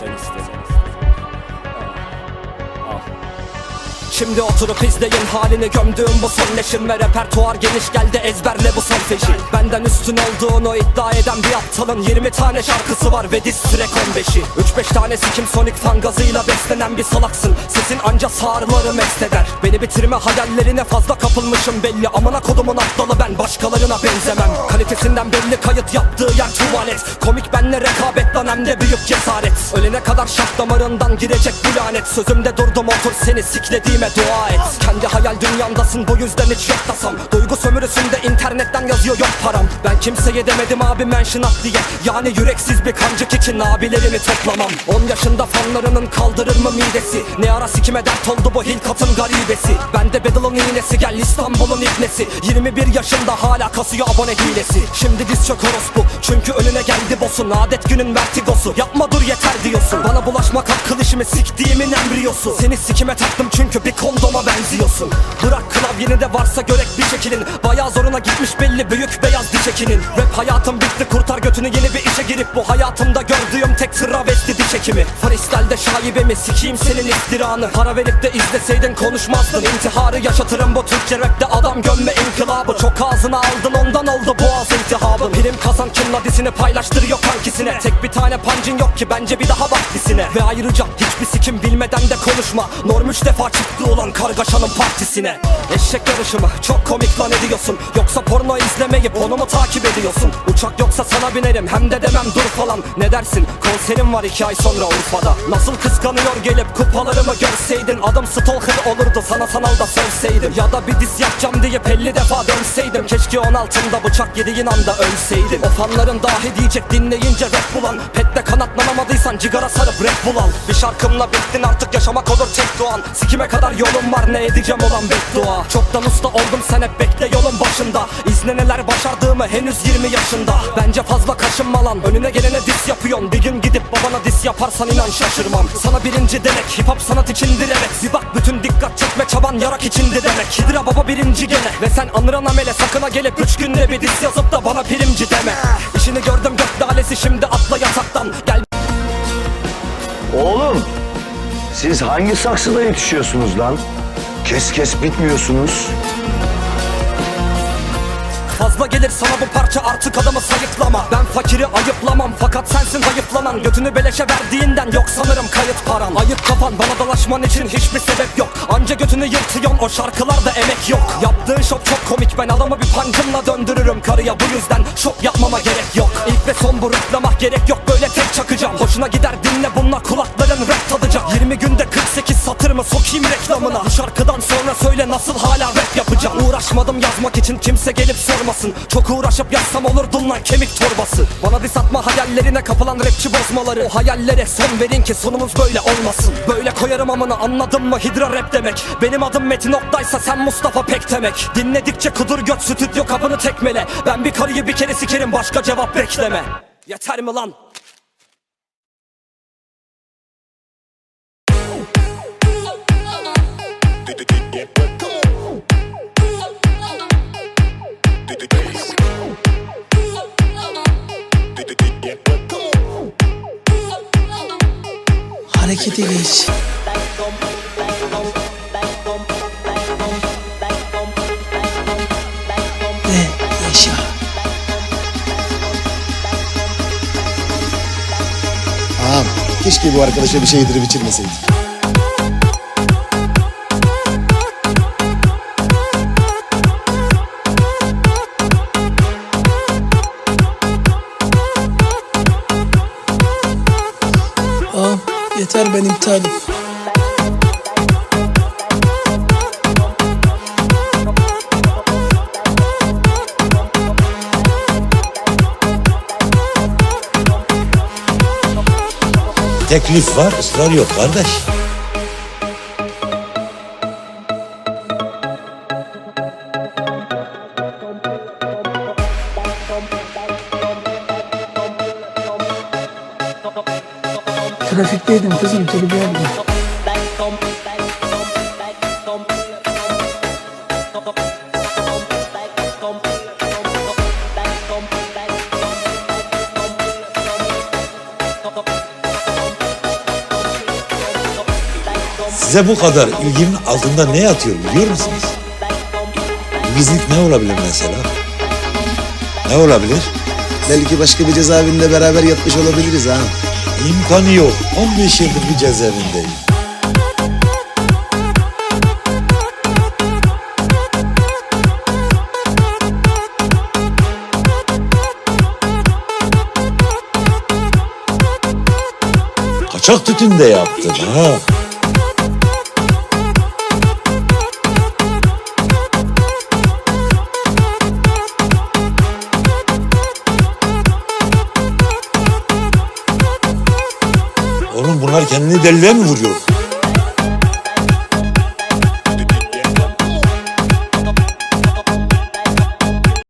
Sen Şimdi oturup izleyin halini. Gömdüğüm bu son leşim Ve repertuar geniş geldi ezberle bu son feşi Benden üstün olduğunu iddia eden bir aptalın 20 tane şarkısı var ve diss track 15'i 3-5 tanesi kim Sonic fan gazıyla beslenen bir salaksın. Sesin anca sağırları mest eder. Beni bitirme hayallerine fazla kapılmışım belli. Amına kodumun aptalı ben başkalarına benzemem. Kalitesinden belli kayıt yaptığı yer tuvalet. Komik benle rekabet lan hem de büyük cesaret. Ölene kadar şah damarından girecek bu lanet. Sözümde durdum otur seni siklediğime dua et Kendi hayal dünyandasın bu yüzden hiç yok tasam Duygu sömürüsünde internetten yazıyor yok param. Ben kimseye demedim abi mention at diye. Yani yüreksiz bir kancık için abilerimi toplamam. 10 yaşında fanlarının kaldırır mı midesi? Ne ara sikime dert oldu bu hilkatın garibesi? Bende Beddle'ın iğnesi gel İstanbul'un ibnesi 21 yaşında hala kasıyor abone hilesi. Şimdi diz çök orospu çünkü önüne geldi boss'un. Adet günün vertigosu yapma dur yeter diyorsun. Bana bulaşmak hakkı dişimi siktiğimin embriyosu. Seni sikime taktım çünkü bir kondoma benziyorsun. Bırak klavyeni de varsa görek bir şekilin. Bayağı zoruna gitmiş belli büyük beyaz diş ekinin Rap hayatım bitti kurtar götünü yeni bir işe girip Bu hayatımda gördüğüm tek travesti diş ekimi Freestyle'de şaibemi sikeyim senin iftiranı. Para verip de izleseydin konuşmazdın. İntiharı yaşatırım bu Türkçe rapte. Adam gömme inkılabı. Çok ağzına aldın ondan oldu boğaz iltihabı Prim kazan kim ladisini paylaştırıyor kankisine. Tek bir tane pancın yok ki bence bir daha bak dizine Ve ayrıca hiçbir sikim bilmeden de konuşma. Norm üç defa çıktı olan kargaşanın partisine. Eşek yarışı mı çok komik lan ediyorsun. Yoksa porno izlemeyip onu mu takip ediyorsun? Uçak yoksa sana binerim hem de demem dur falan. Ne dersin? Konserim var iki ay sonra Urfa'da. Nasıl kıskanıyor gelip kupalarımı görseydin? Adım stalker olurdu sana sanal da sövseydim. Ya da bir diz yapacağım diye 50 defa dönseydim. Keşke 16'ında bıçak yediğin anda ölseydim O fanların dahi diyecek dinleyince rap bulan. Pette kanatlanamadıysan cigara sarıp rap bul al Bir şarkımla bittin artık yaşamak olur tek doğan. Sikime kadar yolum var ne edeceğim olan beddua. Çoktan usta oldum sen hep bekle yolun başında. İzle neler başardığımı henüz 20 yaşında. Bence fazla kaşınma lan önüne gelene dis yapıyorsun. Bir gün gidip babana dis yaparsan inan şaşırmam. Sana birinci demek hip hop sanat içindir evet. Bir bak bütün dikkat çekme çaban yarak içindi demek. Hidra baba birinci gene. Ve sen anıran amele sakına gelip Üç günde bir dis yazıp da bana primci deme İşini gördüm gök dalesi şimdi atla yataktan Gel Oğlum, siz hangi saksıda yetişiyorsunuz lan? Kes kes bitmiyorsunuz. Fazla gelir sana bu parça artık adamı sayıklama. Ben fakiri ayıplamam fakat sensin hayıflanan Götünü beleşe verdiğinden yok sanırım kayıt paran. Ayıp kafan bana dalaşman için hiçbir sebep yok. Anca götünü yırtıyorsun o şarkılarda emek yok. Yaptığın şok çok komik ben adamı bir pancımla döndürürüm. Karıya Bu yüzden şok yapmama gerek yok. İlk ve son bu rıklamak gerek yok böyle tek çakacağım. Hoşuna gider dinle bununla kulakların rap tadacak. 20 günde 48 satır mı sokayım reklamına? Bu şarkıdan sonra söyle nasıl hala Uğraşmadım yazmak için kimse gelip sormasın. Çok uğraşıp yazsam olurdun lan kemik torbası. Bana dis atma hayallerine kapılan rapçi bozmaları. O hayallere son verin ki sonumuz böyle olmasın. Böyle koyarım amına anladın mı? Hidra rap demek. Benim adım Metin Oktay'sa sen Mustafa Pek demek. Dinledikçe kudur göt stüdyo kapını tekmele. Ben bir karıyı bir kere sikerim başka cevap bekleme. Yeter mi lan? Harekete geç. Ve yaşa. Ağam keşke bu arkadaşa bir şey yedirip. Yeter ben iptalim. Teklif var, ısrar yok kardeş. Trafikteydim kızım tribi yapma. Size bu kadar ilginin altında ne yatıyor biliyor musunuz? Bu gizlilik ne olabilir mesela? Ne olabilir? Belki başka bir cezaevinde beraber yatmış olabiliriz ha. İmkanı yok. 15 yıldır bir cezaevindeyim. Kaçak tütün de yaptım ha. Bunlar kendini deliliğe mi vuruyor?